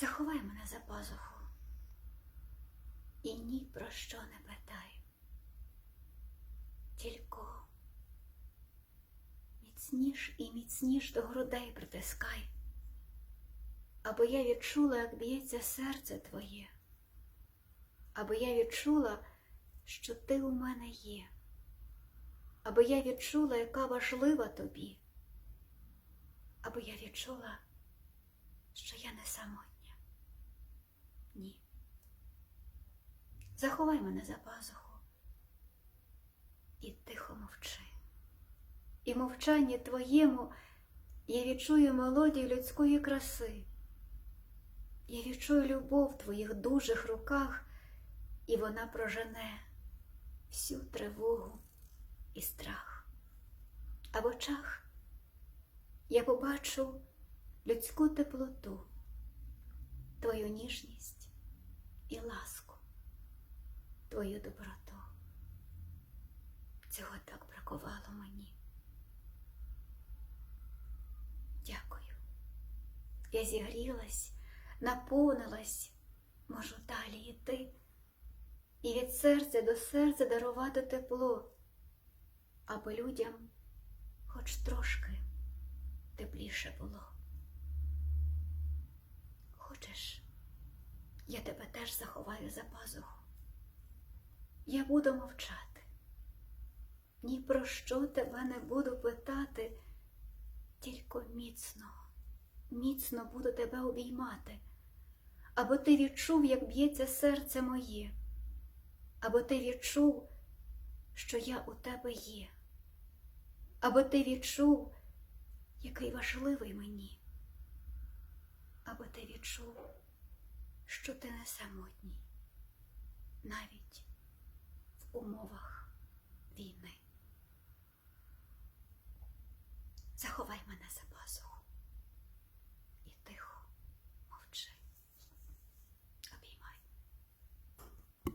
Заховай мене за пазуху. І ні про що не питай. Тільки міцніш і міцніш до грудей притискай, аби я відчула, як б'ється серце твоє, аби я відчула, що ти у мене є, аби я відчула, яка важлива тобі, аби я відчула, що я не самотня. Ні. Заховай мене за пазуху і тихо мовчи. І мовчанні твоєму я відчую мелодію людської краси. Я відчую любов в твоїх дужих руках, і вона прожене всю тривогу і страх. А в очах я побачу людську теплоту, твою ніжність і ласку, твою доброту. Цього так бракувало мені. Дякую. Я зігрілась, наповнилась, можу далі йти і від серця до серця дарувати тепло, аби людям хоч трошки тепліше було. Хочеш, я тебе теж заховаю за пазуху. Я буду мовчати. Ні про що тебе не буду питати, тільки міцно, міцно буду тебе обіймати, аби ти відчув, як б'ється серце моє, аби ти відчув, що я у тебе є, аби ти відчув, який важливий мені, аби ти відчув, що ти не самотній, навіть умовах війни. Заховай мене за пазуху.